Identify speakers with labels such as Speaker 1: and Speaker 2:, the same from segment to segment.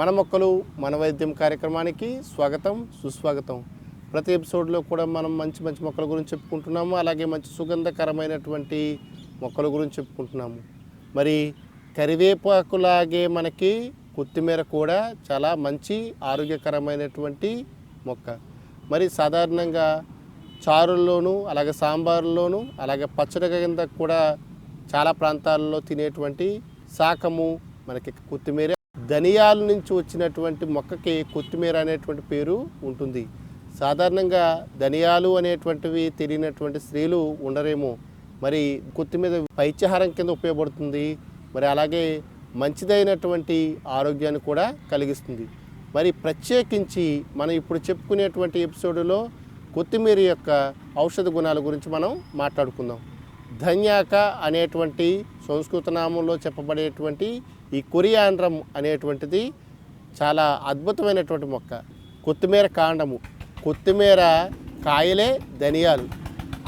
Speaker 1: మన మొక్కలు మన వైద్యం కార్యక్రమానికి స్వాగతం సుస్వాగతం. ప్రతి ఎపిసోడ్లో కూడా మనం మంచి మంచి మొక్కల గురించి చెప్పుకుంటున్నాము. అలాగే మంచి సుగంధకరమైనటువంటి మొక్కల గురించి చెప్పుకుంటున్నాము. మరి కరివేపాకులాగే మనకి కొత్తిమీర కూడా చాలా మంచి ఆరోగ్యకరమైనటువంటి మొక్క. మరి సాధారణంగా చారుల్లోనూ అలాగే సాంబారుల్లోనూ అలాగే పచ్చడి కింద కూడా చాలా ప్రాంతాల్లో తినేటువంటి శాఖము మనకి కొత్తిమీర. ధనియాల నుంచి వచ్చినటువంటి మొక్కకి కొత్తిమీర అనేటువంటి పేరు ఉంటుంది. సాధారణంగా ధనియాలు అనేటువంటివి తెలియనటువంటి స్త్రీలు ఉండరేమో. మరి కొత్తిమీర పైత్యహారం కింద ఉపయోగపడుతుంది. మరి అలాగే మంచిదైనటువంటి ఆరోగ్యాన్ని కూడా కలిగిస్తుంది. మరి ప్రత్యేకించి మనం ఇప్పుడు చెప్పుకునేటువంటి ఎపిసోడ్లో కొత్తిమీర యొక్క ఔషధ గుణాల గురించి మనం మాట్లాడుకుందాం. ధన్యాక అనేటువంటి సంస్కృత నామంలో చెప్పబడేటువంటి ఈ కొరియాండ్రం అనేటువంటిది చాలా అద్భుతమైనటువంటి మొక్క. కొత్తిమీర కాండము. కొత్తిమీర కాయలే ధనియాలు.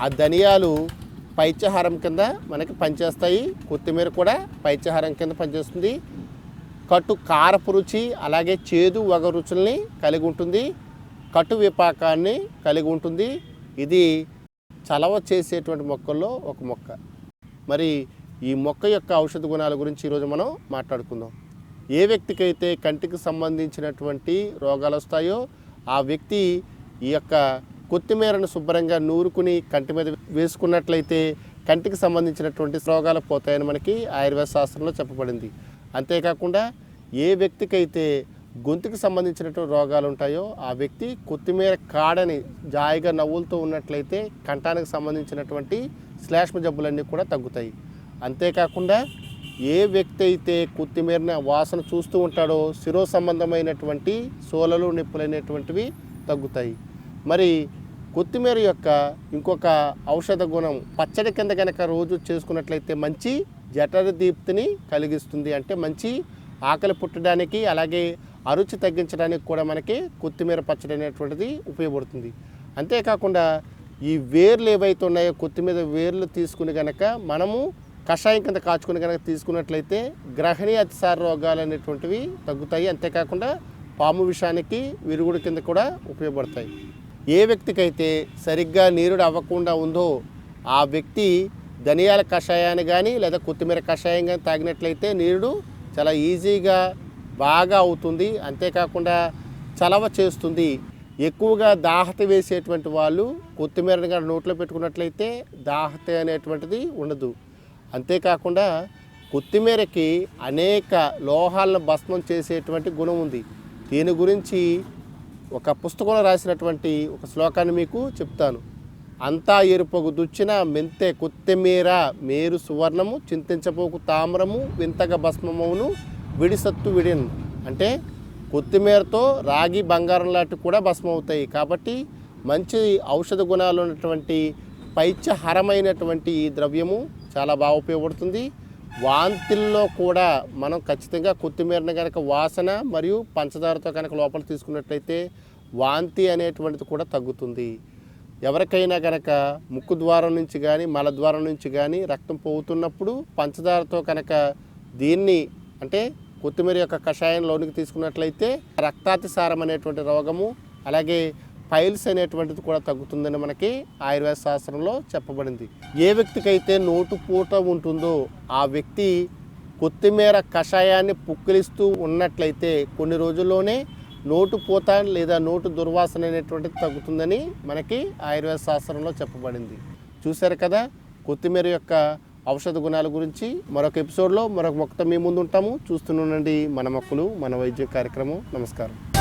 Speaker 1: ఆ ధనియాలు పైత్యహారం కింద మనకి పనిచేస్తాయి. కొత్తిమీర కూడా పైత్యహారం కింద పనిచేస్తుంది. కట్టు కారపు రుచి అలాగే చేదు వగ రుచుల్ని కలిగి ఉంటుంది. కట్టు విపాకాన్ని కలిగి ఉంటుంది. ఇది చలవ చేసేటువంటి మొక్కల్లో ఒక మొక్క. మరి ఈ మొక్క యొక్క ఔషధ గుణాల గురించి ఈరోజు మనం మాట్లాడుకుందాం. ఏ వ్యక్తికైతే కంటికి సంబంధించినటువంటి రోగాలు వస్తాయో ఆ వ్యక్తి ఈ యొక్క కొత్తిమీరను శుభ్రంగా నూరుకుని కంటి మీద వేసుకున్నట్లయితే కంటికి సంబంధించినటువంటి రోగాలు పోతాయని మనకి ఆయుర్వేద శాస్త్రంలో చెప్పబడింది. అంతేకాకుండా ఏ వ్యక్తికైతే గొంతుకు సంబంధించినటువంటి రోగాలు ఉంటాయో ఆ వ్యక్తి కొత్తిమీర కాడని జాయిగా నవ్వులతో ఉన్నట్లయితే కంఠానికి సంబంధించినటువంటి శ్లేష్మ జబ్బులన్నీ కూడా తగ్గుతాయి. అంతేకాకుండా ఏ వ్యక్తి అయితే కొత్తిమీరని వాసన చూస్తూ ఉంటాడో శిరో సంబంధమైనటువంటి సోలలు నొప్పులు అనేటువంటివి తగ్గుతాయి. మరి కొత్తిమీర యొక్క ఇంకొక ఔషధ గుణం పచ్చడి కింద కనుక రోజు చేసుకున్నట్లయితే మంచి జఠర దీప్తిని కలిగిస్తుంది. అంటే మంచి ఆకలి పుట్టడానికి అలాగే అరుచి తగ్గించడానికి కూడా మనకి కొత్తిమీర పచ్చడి అనేటువంటిది ఉపయోగపడుతుంది. అంతేకాకుండా ఈ వేర్లు ఏవైతే ఉన్నాయో కొత్తిమీర వేర్లు తీసుకుని కనుక మనము కషాయం కింద కాచుకుని కనుక తీసుకున్నట్లయితే గ్రహణి అతిసార రోగాలు అనేటువంటివి తగ్గుతాయి. అంతేకాకుండా పాము విషానికి విరుగుడు కింద కూడా ఉపయోగపడతాయి. ఏ వ్యక్తికైతే సరిగ్గా నీరుడు అవ్వకుండా ఉందో ఆ వ్యక్తి ధనియాల కషాయాన్ని కానీ లేదా కొత్తిమీర కషాయం కానీ తాగినట్లయితే నీరుడు చాలా ఈజీగా బాగా అవుతుంది. అంతేకాకుండా చలవ చేస్తుంది. ఎక్కువగా దాహత వేసేటువంటి వాళ్ళు కొత్తిమీరని కానీ నోట్లో పెట్టుకున్నట్లయితే దాహత అనేటువంటిది ఉండదు. అంతేకాకుండా కొత్తిమీరకి అనేక లోహాలను భస్మం చేసేటువంటి గుణం ఉంది. దీని గురించి ఒక పుస్తకంలో రాసినటువంటి ఒక శ్లోకాన్ని మీకు చెప్తాను. అంతా ఎరుపగు దుచ్చిన మెంతె కొత్తిమీర మేరు సువర్ణము చింతించపోకు తామ్రము వింతగ భస్మమును విడిసత్తు విడిన్ అంటే కొత్తిమీరతో రాగి బంగారం లాంటివి కూడా భస్మం అవుతాయి కాబట్టి మంచి ఔషధ గుణాలు ఉన్నటువంటి పైత్యహరమైనటువంటి ఈ ద్రవ్యము చాలా బాగా ఉపయోగపడుతుంది. వాంతిల్లో కూడా మనం ఖచ్చితంగా కొత్తిమీరని కనుక వాసన మరియు పంచదారతో కనుక లోపల తీసుకున్నట్లయితే వాంతి అనేటువంటిది కూడా తగ్గుతుంది. ఎవరికైనా కనుక ముక్కు ద్వారం నుంచి కానీ మల ద్వారం నుంచి కానీ రక్తం పోతున్నప్పుడు పంచదారతో కనుక దీన్ని అంటే కొత్తిమీర యొక్క కషాయం లోనికి తీసుకున్నట్లయితే రక్తాతిసారం అనేటువంటి రోగము అలాగే పైల్స్ అనేటువంటిది కూడా తగ్గుతుందని మనకి ఆయుర్వేద శాస్త్రంలో చెప్పబడింది. ఏ వ్యక్తికైతే నోటు పూట ఉంటుందో ఆ వ్యక్తి కొత్తిమీర కషాయాన్ని పుక్కిలిస్తూ ఉన్నట్లయితే కొన్ని రోజుల్లోనే నోటు పూత లేదా నోటు దుర్వాసన అనేటువంటిది తగ్గుతుందని మనకి ఆయుర్వేద శాస్త్రంలో చెప్పబడింది. చూశారు కదా? కొత్తిమీర యొక్క ఔషధ గుణాల గురించి మరొక ఎపిసోడ్లో మరొక మొక్కతో మీ ముందు ఉంటాము చూస్తూనే ఉండండి. మన మొక్కలు మన వైద్య కార్యక్రమం. నమస్కారం.